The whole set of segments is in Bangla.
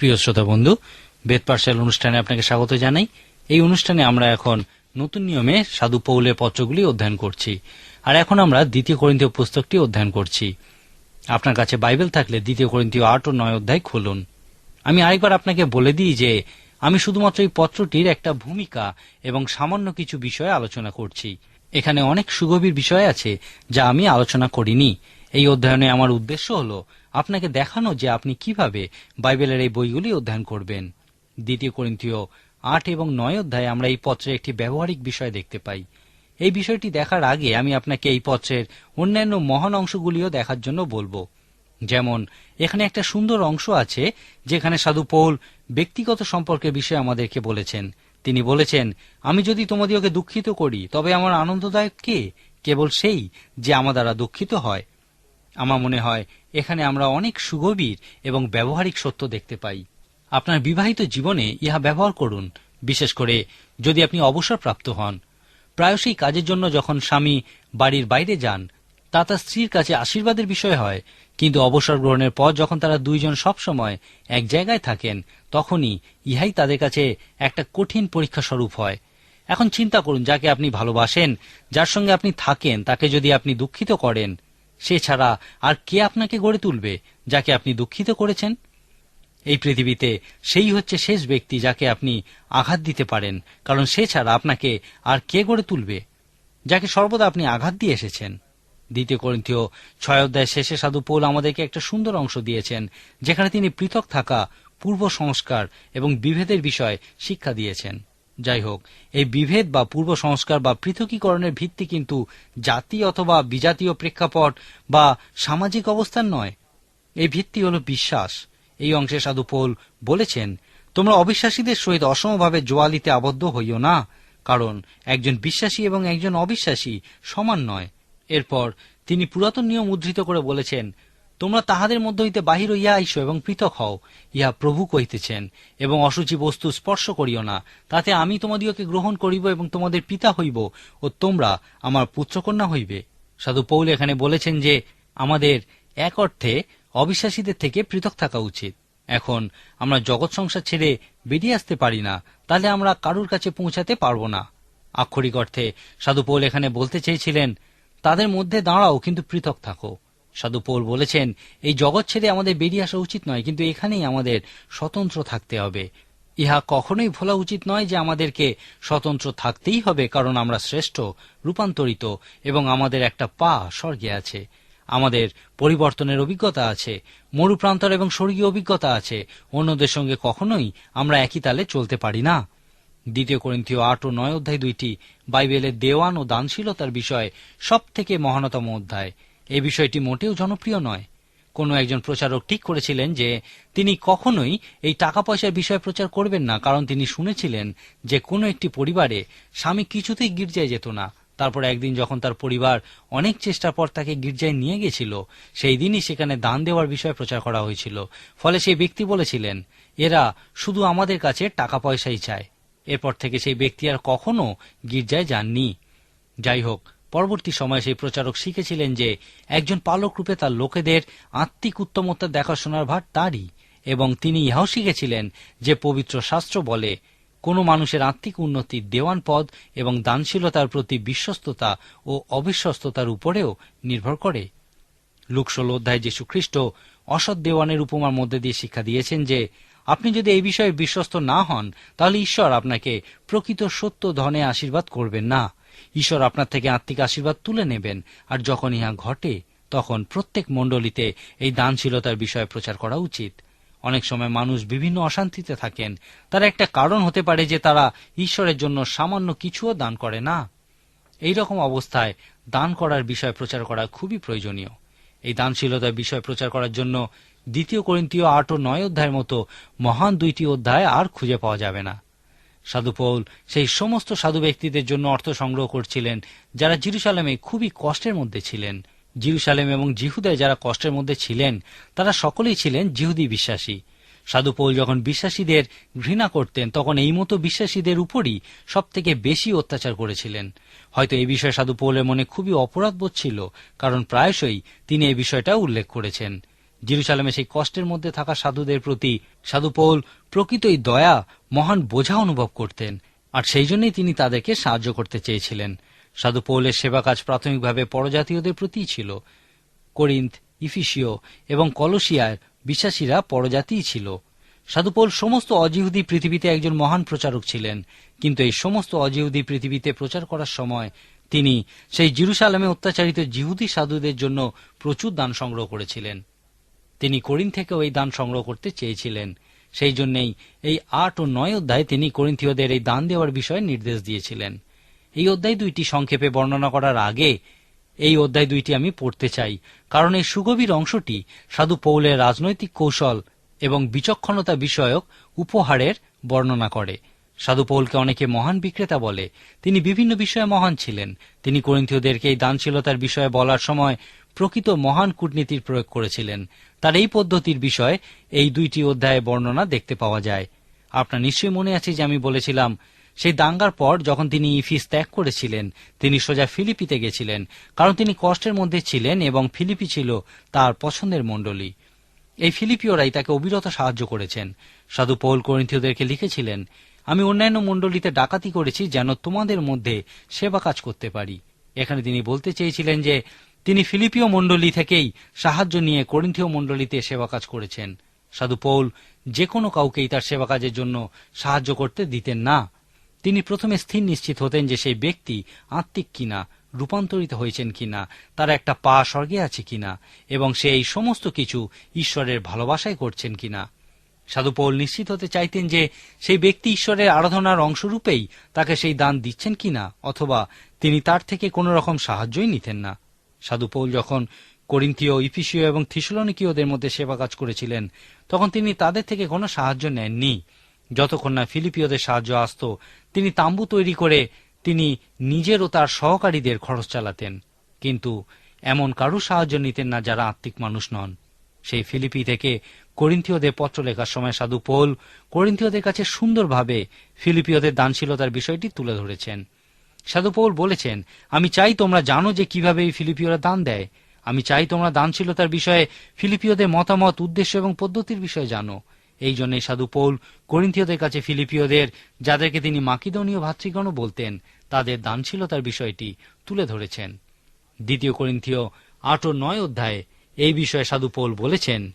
প্রিয় শ্রোতা বন্ধু, বেদ পাঠশাল অনুষ্ঠানে আপনাকে স্বাগত জানাই। এই অনুষ্ঠানে আমরা এখন নতুন নিয়মে সাধু পৌলের পত্রগুলি অধ্যয়ন করছি। আর এখন আমরা দ্বিতীয় করিন্তীয় পুস্তকটি অধ্যয়ন করছি। আপনার কাছে বাইবেল থাকলে দ্বিতীয় করিন্তীয় আট ও নয় অধ্যায় খুলুন। আমি আরেকবার আপনাকে বলে দিই যে, আমি শুধুমাত্র এই পত্রটির একটা ভূমিকা এবং সামান্য কিছু বিষয়ে আলোচনা করছি। এখানে অনেক সুগভীর বিষয় আছে যা আমি আলোচনা করিনি। এই অধ্যয়নে আমার উদ্দেশ্য হল আপনাকে দেখানো যে আপনি কীভাবে বাইবেলের এই বইগুলি অধ্যয়ন করবেন। দ্বিতীয় করিন্তীয় আট এবং নয় অধ্যায়ে আমরা এই পত্রের একটি ব্যবহারিক বিষয় দেখতে পাই। এই বিষয়টি দেখার আগে আমি আপনাকে এই পত্রের অন্যান্য মহান অংশগুলিও দেখার জন্য বলব। যেমন, এখানে একটা সুন্দর অংশ আছে, যেখানে সাধু পৌল ব্যক্তিগত সম্পর্কের বিষয়ে আমাদেরকে বলেছেন। তিনি বলেছেন, আমি যদি তোমাদিওকে দুঃখিত করি, তবে আমার আনন্দদায়ক কে? কেবল সেই যে আমার দ্বারা দুঃখিত হয়। আমার মনে হয় এখানে আমরা অনেক সুগভীর এবং ব্যবহারিক সত্য দেখতে পাই। আপনার বিবাহিত জীবনে ইহা ব্যবহার করুন, বিশেষ করে যদি আপনি অবসরপ্রাপ্ত হন। প্রায়শই কাজের জন্য যখন স্বামী বাড়ির বাইরে যান, তা তার স্ত্রীর কাছে আশীর্বাদের বিষয় হয়। কিন্তু অবসর গ্রহণের পর যখন তারা দুইজন সব সময় এক জায়গায় থাকেন, তখনই ইহাই তাদের কাছে একটা কঠিন পরীক্ষা স্বরূপ হয়। এখন চিন্তা করুন, যাকে আপনি ভালোবাসেন, যার সঙ্গে আপনি থাকেন, তাকে যদি আপনি দুঃখিত করেন সে ছাড়া আর কে আপনাকে গড়ে তুলবে যাকে আপনি দুঃখিত করেছেন? এই পৃথিবীতে সেই হচ্ছে শেষ ব্যক্তি যাকে আপনি আঘাত দিতে পারেন, কারণ সে ছাড়া আপনাকে আর কে গড়ে তুলবে? যাকে সর্বদা আপনি আঘাত দিয়ে এসেছেন। দ্বিতীয় করিন্থীয় ছয় অধ্যায় শেষে সাধু পৌল আমাদেরকে একটা সুন্দর অংশ দিয়েছেন, যেখানে তিনি পৃথক থাকা পূর্ব সংস্কার এবং বিভেদের বিষয় শিক্ষা দিয়েছেন। যাই হোক এই বিভেদ বা পূর্ব সংস্কার বা পৃথকীকরণের ভিত্তি কিন্তু জাতি অথবা বিজাতীয় প্রেক্ষাপট বা সামাজিক অবস্থান নয়। এই ভিত্তি হল বিশ্বাস। এই অংশে সাধু পৌল বলেছেন, তোমরা অবিশ্বাসীদের সহিত অসমভাবে জোয়ালিতে আবদ্ধ হইও না, কারণ একজন বিশ্বাসী এবং একজন অবিশ্বাসী সমান নয়। এরপর তিনি পুরাতন নিয়ম উদ্ধৃত করে বলেছেন তোমরা তাহাদের মধ্য হইতে বাহির হইয়া আইসো এবং পৃথক হও, ইহা প্রভু কহিতেছেন, এবং অসুচি বস্তু স্পর্শ করিও না, তাতে আমি তোমাদিওকে গ্রহণ করিব এবং তোমাদের পিতা হইব, ও তোমরা আমার পুত্রকন্যা হইবে। সাধু পৌল এখানে বলেছেন যে, আমাদের এক অর্থে অবিশ্বাসীদের থেকে পৃথক থাকা উচিত। এখন আমরা জগৎ সংসার ছেড়ে বেরিয়ে আসতে পারি না, তাহলে আমরা কারুর কাছে পৌঁছাতে পারব না। আক্ষরিক অর্থে সাধু পৌল এখানে বলতে চেয়েছিলেন, তাদের মধ্যে দাঁড়াও কিন্তু পৃথক থাকো। সাধু পৌল বলেছেন, এই জগৎ ছেড়ে আমাদের বেরিয়ে আসা উচিত নয়, কিন্তু এখানেই আমাদের স্বতন্ত্র থাকতে হবে। ইহা কখনোই ভোলা উচিত নয় যে আমাদেরকে স্বতন্ত্র থাকতেই হবে, কারণ আমরা শ্রেষ্ঠ, রূপান্তরিত এবং আমাদের একটা পা স্বর্গে আছে। আমাদের পরিবর্তনের অভিজ্ঞতা আছে, মরুপ্রান্তর এবং স্বর্গীয় অভিজ্ঞতা আছে, অন্যদের সঙ্গে কখনোই আমরা একই তালে চলতে পারি না। দ্বিতীয় করিন্থীয় আট ও নয় অধ্যায় দুইটি বাইবেলের দেওয়ান ও দানশীলতার বিষয়ে সব থেকে মহানতম অধ্যায়। এই বিষয়টি মোটেও জনপ্রিয় নয়। কোনো একজন প্রচারক ঠিক করেছিলেন যে তিনি কখনোই এই টাকা পয়সার বিষয়ে প্রচার করবেন না, কারণ তিনি শুনেছিলেন যে কোনো একটি পরিবারে স্বামী কিছুতেই গির্জায় যেত না। তারপর একদিন যখন তার পরিবার অনেক চেষ্টার পর তাকে গির্জায় নিয়ে গেছিল, সেই দিনই সেখানে দান দেওয়ার বিষয়ে প্রচার করা হয়েছিল। ফলে সেই ব্যক্তি বলেছিলেন, এরা শুধু আমাদের কাছে টাকা পয়সাই চায়। এরপর থেকে সেই ব্যক্তি আর কখনো গির্জায় যাননি। যাই হোক পরবর্তী সময়ে সেই প্রচারক শিখেছিলেন যে একজন পালক রূপে তার লোকেদের আত্মিক উত্তমতা দেখাশোনার ভার তারই। এবং তিনি ইহাও শিখেছিলেন যে পবিত্র শাস্ত্র বলে, কোনো মানুষের আত্মিক উন্নতি দেওয়ান পদ এবং দানশীলতার প্রতি বিশ্বস্ততা ও অবিশ্বস্ততার উপরেও নির্ভর করে। লুকসোল অধ্যায় যীশু খ্রিস্ট, অসৎ দেওয়ানের উপমার মধ্যে দিয়ে শিক্ষা দিয়েছেন যে, আপনি যদি এই বিষয়ে বিশ্বস্ত না হন, তাহলে ঈশ্বর আপনাকে প্রকৃত সত্য ধনে আশীর্বাদ করবেন না। ঈশ্বর আপনার থেকে আত্মিক আশীর্বাদ তুলে নেবেন, আর যখন ইহা ঘটে, তখন প্রত্যেক মণ্ডলীতে এই দানশীলতার বিষয়ে প্রচার করা উচিত। অনেক সময় মানুষ বিভিন্ন অশান্তিতে থাকেন। তার একটা কারণ হতে পারে যে তারা ঈশ্বরের জন্য সামান্য কিছুও দান করে না। এই রকম অবস্থায় দান করার বিষয় প্রচার করা খুবই প্রয়োজনীয়। এই দানশীলতার বিষয় প্রচার করার জন্য দ্বিতীয় করিন্তীয় আট ও নয় অধ্যায়ের মতো মহান দুইটি অধ্যায় আর খুঁজে পাওয়া যাবে না। সাধু পৌল সেই সমস্ত সাধু ব্যক্তিদের জন্য অর্থ সংগ্রহ করছিলেন, যারা জিরুসালামে খুবই কষ্টের মধ্যে ছিলেন। জিরুসালেম এবং জিহুদায় যারা কষ্টের মধ্যে ছিলেন, তারা সকলেই ছিলেন জিহুদি বিশ্বাসী। সাধু পৌল যখন বিশ্বাসীদের ঘৃণা করতেন, তখন এই মতো বিশ্বাসীদের উপরই সব থেকে বেশি অত্যাচার করেছিলেন। হয়তো এই বিষয়ে সাধু পৌলের মনে খুবই অপরাধবোধ ছিল, কারণ প্রায়শই তিনি এই বিষয়টা উল্লেখ করেছেন। জিরুসালামে সেই কষ্টের মধ্যে থাকা সাধুদের প্রতি সাধু পৌল প্রকৃতই দয়া, মহান বোঝা অনুভব করতেন, আর সেই জন্যই তিনি তাদেরকে সাহায্য করতে চেয়েছিলেন। সাধু পৌলের সেবা কাজ প্রাথমিকভাবে পরজাতীয়দের প্রতিই ছিল। করিন্থ ইফিসিও এবং কলসিয়ার বিশ্বাসীরা পরজাতিই ছিল। সাধু পৌল সমস্ত অজিহুদি পৃথিবীতে একজন মহান প্রচারক ছিলেন, কিন্তু এই সমস্ত অজিহুদি পৃথিবীতে প্রচার করার সময় তিনি সেই জিরুসালামে অত্যাচারিত জিহুদি সাধুদের জন্য প্রচুর দান সংগ্রহ করেছিলেন। তিনি করিন থেকেও এই দান সংগ্রহ করতে চেয়েছিলেন। সেই জন্যেই এই আট ও নয় অধ্যায়ে তিনি করিন্থীয়দের এই দান দেওয়ার বিষয়ে নির্দেশ দিয়েছিলেন। এই অধ্যায় দুইটি সংক্ষেপে বর্ণনা করার আগে এই অধ্যায় দুইটি আমি পড়তে চাই, কারণ এই সুগভীর অংশটি সাধু পৌলের রাজনৈতিক কৌশল এবং বিচক্ষণতা বিষয়ক উপহারের বর্ণনা করে। সাধু পৌলকে অনেকে মহান বিক্রেতা বলে। তিনি বিভিন্ন বিষয়ে মহান ছিলেন। তিনি করিন্থীয়দেরকে এই দানশীলতার বিষয়ে বলার সময় প্রকৃত মহান কূটনীতির প্রয়োগ করেছিলেন। তার এই পদ্ধতির বিষয়ে এই দুইটি অধ্যায়ে বর্ণনা দেখতে পাওয়া যায়। আপনার নিশ্চয়ই মনে আছে যে আমি বলেছিলাম, সেই দাঙ্গার পর যখন তিনি ইফিস ত্যাগ করেছিলেন, তিনি সোজা ফিলিপিতে গেছিলেন, কারণ তিনি কষ্টের মধ্যে ছিলেন এবং ফিলিপি ছিল তার পছন্দের মণ্ডলী। এই ফিলিপিওরাই তাকে অবিরত সাহায্য করেছেন। সাধু পৌল করিন্থীয়দেরকে লিখেছিলেন, আমি অন্যান্য মণ্ডলীতে ডাকাতি করেছি যেন তোমাদের মধ্যে সেবা কাজ করতে পারি। এখানে তিনি বলতে চেয়েছিলেন যে তিনি ফিলিপীয় মণ্ডলী থেকেই সাহায্য নিয়ে করিন্থীয় মণ্ডলীতে সেবা কাজ করেছেন। সাধু পৌল যে কোনো কাউকেই তার সেবা কাজের জন্য সাহায্য করতে দিতেন না। তিনি প্রথমে স্থির নিশ্চিত হতেন যে সেই ব্যক্তি আত্মিক কিনা, রূপান্তরিত হয়েছেন কিনা, তার একটা পা স্বর্গে আছে কিনা, এবং সে এই সমস্ত কিছু ঈশ্বরের ভালোবাসায় করছেন কিনা। সাধু পৌল নিশ্চিত হতে চাইতেন যে সেই ব্যক্তি ঈশ্বরের আরাধনার অংশরূপেই তাকে সেই দান দিচ্ছেন কিনা, অথবা তিনি তার থেকে কোনো রকম সাহায্যই নিতেন না। সাধু পৌল যখন করিন্থীয়, ইফিসীয় এবং থিসলনিকীয়দের মধ্যে সেবা কাজ করেছিলেন, তখন তিনি তাদের থেকে কোনো সাহায্য নেননি। যতক্ষণ না ফিলিপিওদের সাহায্য আসত, তিনি তাম্বু তৈরি করে তিনি নিজের ও তার সহকারীদের খরচ চালাতেন। কিন্তু এমন কারও সাহায্য নিতেন না যারা আত্মিক মানুষ নন। সেই ফিলিপি থেকে করিন্থীয়দের পত্র লেখার সময় সাধু পোল করিন্থীয়দের কাছে সুন্দরভাবে ফিলিপিওদের দানশীলতার বিষয়টি তুলে ধরেছেন। সাধু পৌল বলেছেন, আমি চাই তোমরা জানো যে কীভাবে এই ফিলিপিওরা দান দেয়। আমি চাই তোমরা দানশীলতার বিষয়ে ফিলিপিওদের মতামত, উদ্দেশ্য এবং পদ্ধতির বিষয়ে জানো। এই জন্যই সাধু পৌল করিন্থীয়দের কাছে ফিলিপিওদের যাদেরকে তিনি মাকিদনীয় ভাতৃগণও বলতেন, তাদের দানশীলতার বিষয়টি তুলে ধরেছেন। দ্বিতীয় করিন্থীয় আট ও নয় অধ্যায়ে এই বিষয়ে সাধু পৌল বলেছেন,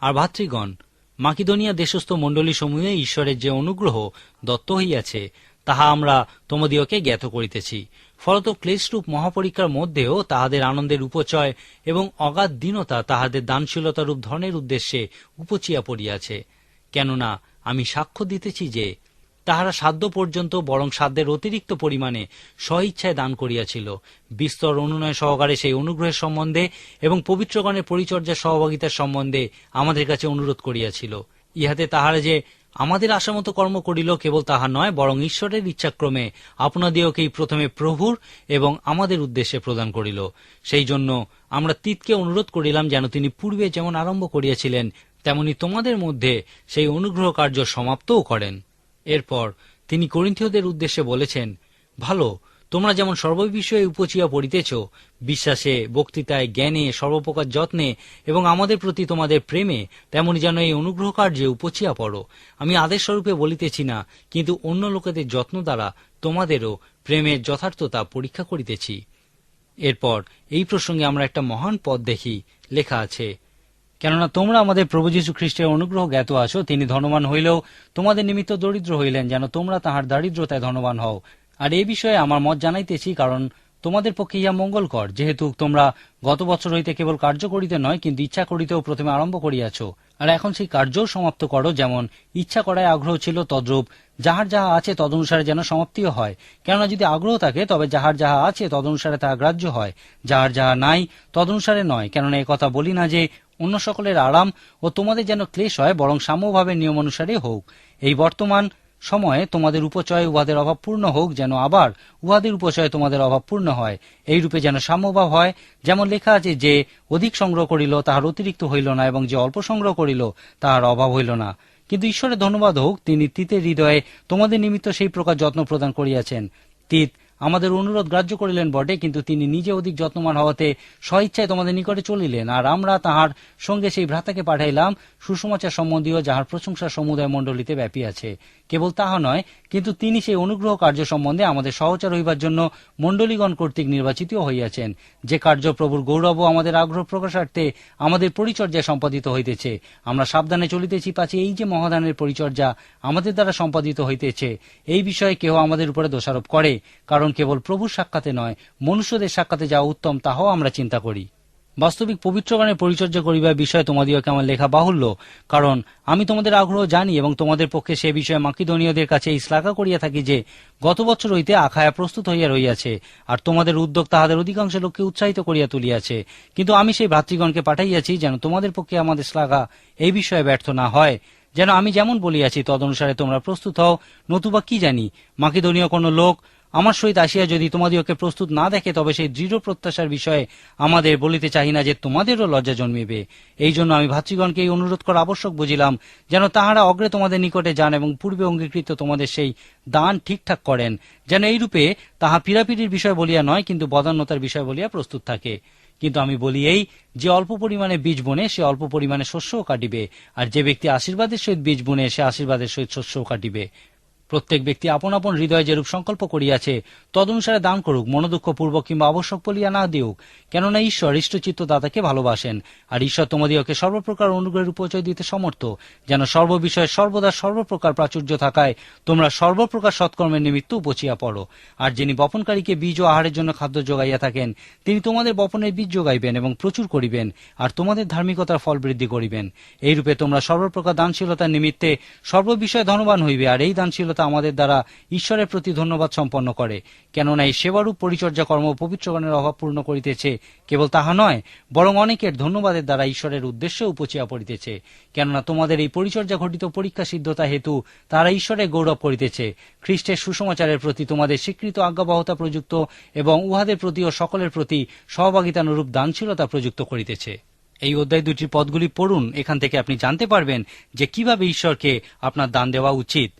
আর ভাতৃগণ, মাকিদনিয়া দেশস্থ মণ্ডলী সমূহে ঈশ্বরের যে অনুগ্রহ দত্ত হইয়াছে তাহা আমরা তোমাদিওকে জ্ঞাত করিতেছি। ফলত ক্লেশরূপ মহাপরীক্ষার মধ্যেও তাহাদের আনন্দের উপচয় এবং অগাধ দীনতা তাহাদের দানশীলতারূপ ধনের উদ্দেশ্যে উপচিয়া পড়িয়াছে। কেননা আমি সাক্ষ্য দিতেছি যে, তাহারা সাধ্য পর্যন্ত বরং সাধ্যের অতিরিক্ত পরিমাণে স্বইচ্ছায় দান করিয়াছিল। বিস্তর অনুনয় সহকারে সেই অনুগ্রহের সম্বন্ধে এবং পবিত্রগণের পরিচর্যা সহভাগিতার সম্বন্ধে আমাদের কাছে অনুরোধ করিয়াছিল। ইহাতে তাহারা যে আমাদের আশামতো কর্ম করিল কেবল তাহা নয়, বরং ঈশ্বরের ইচ্ছাক্রমে আপনাদিওকেই প্রথমে প্রভুর এবং আমাদের উদ্দেশ্যে প্রদান করিল। সেই জন্য আমরা তিতকে অনুরোধ করিলাম যেন তিনি পূর্বে যেমন আরম্ভ করিয়াছিলেন, তেমনি তোমাদের মধ্যে সেই অনুগ্রহ কার্য সমাপ্তও করেন। এরপর তিনি করিন্থীয়দের উদ্দেশ্যে বলেছেন, ভালো তোমরা যেমন সর্ববিষয়ে উপচিয়া পড়িতেছ, বিশ্বাসে, বক্তৃতায়, জ্ঞানে সর্বপ্রকার যত্নে এবং আমাদের প্রতি তোমাদের প্রেমে, তেমনি যেন এই অনুগ্রহ কার্যে উপচিয়া পড়ো। আমি আদেশ স্বরূপে বলিতেছি না, কিন্তু অন্য লোকেদের যত্ন দ্বারা তোমাদেরও প্রেমের যথার্থতা পরীক্ষা করিতেছি। এরপর এই প্রসঙ্গে আমরা একটা মহান পদ দেখি, লেখা আছে, কেননা তোমরা আমাদের প্রভু যীশু খ্রিস্টের অনুগ্রহ জ্ঞাত আছো, তিনি ধনবান হইলেও তোমাদের নিমিত্ত দরিদ্র হইলেন, যেন তোমরা তাহার দারিদ্রতায় ধনবান হও। আর এই বিষয়ে আমার মত জানাইতেছি, কারণ তোমাদের পক্ষে ইহা মঙ্গলকর। যেহেতু তোমরা গত বছর হইতে কেবল কার্য করিতে নয়, কিন্তু ইচ্ছা করিতেও প্রথমে আরম্ভ করিয়াছ। আর এখন সেই কার্যও সমাপ্ত করো, যেমন ইচ্ছা করায় আগ্রহ ছিল তদ্রূপ। যাহার যাহা আছে তদনুসারে যেন সমাপ্তিও হয়। কেননা যদি আগ্রহ থাকে, তবে যাহার যাহা আছে তদনুসারে তাহা গ্রাহ্য হয়। যাহার যাহা নাই, তদনুসারে নয়। কেননা এ কথা বলি না যে অন্য সকলের আরাম ও তোমাদের যেন ক্লেশ হয়, বরং সাম্যভাবে নিয়ম অনুসারে হোক। এই বর্তমান সময়ে তোমাদের উপচয় উহাদের অভাব পূর্ণ হোক, যেন আবার উহাদের উপচয় তোমাদের অভাব পূর্ণ হয়। এই রূপে যেন সাম্যভাব হয়, যেমন লেখা আছে, যে অধিক সংগ্রহ করিল, তাহার অতিরিক্ত হইল না, এবং যে অল্প সংগ্রহ করিল, তাহার অভাব হইল না। কিন্তু ঈশ্বরের ধন্যবাদ হোক, তিনি তিতের হৃদয়ে তোমাদের নিমিত্ত সেই প্রকার যত্ন প্রদান করিয়াছেন। তিত আমাদের অনুরোধ গ্রাহ্য করিলেন বটে, কিন্তু তিনি নিজে অধিক যত্নমান হওয়াতে স্বইচ্ছায় তোমাদের নিকটে চলিলেন, আর আমরা তাহার সঙ্গে সেই ভ্রাতাকে পাঠাইলাম সুসমাচার সম্বন্ধীয় যাহার প্রশংসা সমুদায় মণ্ডলীতে আছে। কেবল তাহা নয়, কিন্তু তিনি সেই অনুগ্রহ কার্য সম্বন্ধে আমাদের সহচার হইবার জন্য মণ্ডলীগণ কর্তৃক নির্বাচিত হইয়াছেন। যে কার্য প্রভুর গৌরব ও আমাদের আগ্রহ প্রকাশার্থে আমাদের পরিচর্যায় সম্পাদিত হইতেছে। আমরা সাবধানে চলিতেছি, পাছে এই যে মহাদানের পরিচর্যা আমাদের দ্বারা সম্পাদিত হইতেছে। এই বিষয়ে কেহ আমাদের উপরে দোষারোপ করে, কারণ কেবল প্রভুর সাক্ষাতে নয়, মনুষ্যদের সাক্ষাতে যা উত্তম, তাহাও আমরা চিন্তা করি। বাস্তবিক পবিত্রগণের পরিচর্যা করিবার বিষয়ে তোমাদিওকে আমার লেখা বাহুল্য, কারণ আমি তোমাদের আগ্রহ জানি এবং তোমাদের পক্ষে সে বিষয়ে মাকিদনীয়দের কাছে শ্লাঘা করিয়া থাকি যে, গত বছর হইতে আখায়া প্রস্তুত হইয়া রইয়াছে আর তোমাদের উদ্যোগ তাহাদের অধিকাংশ লোককে উৎসাহিত করিয়া তুলিয়াছে। কিন্তু আমি সেই ভাতৃগণকে পাঠাইয়াছি যেন তোমাদের পক্ষে আমাদের শ্লাঘা এই বিষয়ে ব্যর্থ না হয়। যেন আমি যেমন বলিয়াছি, তদনুসারে তোমরা প্রস্তুত হও, নতুবা কি জানি, মাকিদনীয় কোনো লোক আমার সহিত আসিয়া যদি তোমাদিওকে প্রস্তুত না দেখে, তবে সেই দৃঢ় প্রত্যাশার বিষয়ে আমাদের বলিতে চাহি না যে তোমাদেরও লজ্জা জন্মিবে। এই জন্য আমি ভাতৃগণকে এই অনুরোধ করা আবশ্যক বুঝিলাম, যেন তাহারা অগ্রে তোমাদের নিকটে যান এবং পূর্বে অঙ্গীকৃত তোমাদের সেই দান ঠিকঠাক করেন। যেন এইরূপে তাহা পীড়াপিড়ির বিষয় বলিয়া নয়, কিন্তু বদান্যতার বিষয় বলিয়া প্রস্তুত থাকে। কিন্তু আমি বলি এই, যে অল্প পরিমাণে বীজ বনে সে অল্প পরিমাণে শস্যও কাটিবে, আর যে ব্যক্তি আশীর্বাদের সহিত বীজ বনে সে আশীর্বাদের সহিত শস্যও কাটিবে। প্রত্যেক ব্যক্তি আপন আপন হৃদয়ে যেরূপ সংকল্প করিয়াছে, তদনুসারে দান করুক মনোদুঃখ পূর্বক কিংবা আবশ্যক বলিয়া না দিউক। কেননা ঈশ্বর ইষ্টচিত্ত দাতাকে ভালোবাসেন, আর ঈশ্বর তোমাদিওকে সর্বপ্রকার অনুগ্রহের উপচয় দিতে সমর্থ। যেন সর্ববিষয়ে সর্বদা সর্বপ্রকার প্রাচুর্য থাকায় তোমরা সর্বপ্রকার সৎকর্মের নিমিত্ত উপচিয়া পড়ো। আর যিনি বপনকারীকে বীজ ও আহারের জন্য খাদ্য যোগাইয়া থাকেন, তিনি তোমাদের বপনের বীজ যোগাইবেন এবং প্রচুর করিবেন, আর তোমাদের ধার্মিকতার ফল বৃদ্ধি করিবেন। এইরূপে তোমরা সর্বপ্রকার দানশীলতার নিমিত্তে সর্ববিষয়ে ধনবান হইবে, আর এই দানশীলতা আমাদের দ্বারা ঈশ্বরের প্রতি ধন্যবাদ সম্পন্ন করে। কেননা এই সেবারূপ পরিচর্যা কর্ম পবিত্রগণের অভাব পূর্ণ করিতেছে, কেবল তাহা নয়, বরং অনেকের ধন্যবাদের দ্বারা ঈশ্বরের উদ্দেশ্যে উপচিয়া পড়িতেছে। কেননা তোমাদের এই পরিচর্যা ঘটিত পরীক্ষা সিদ্ধতা হেতু তারা ঈশ্বরের গৌরব করিতেছে। খ্রিস্টের সুসমাচারের প্রতি তোমাদের স্বীকৃত আজ্ঞাবহতা প্রযুক্ত এবং উহাদের প্রতি ও সকলের প্রতি সহভাগিতানুরূপ দানশীলতা প্রযুক্ত করিতেছে। এই অধ্যায় দুটির পদগুলি পড়ুন, এখান থেকে আপনি জানতে পারবেন যে কীভাবে ঈশ্বরকে আপনার দান দেওয়া উচিত।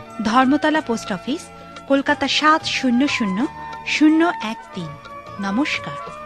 ধর্মতলা পোস্ট অফিস কলকাতা সাত শূন্য শূন্য শূন্য এক তিন। নমস্কার।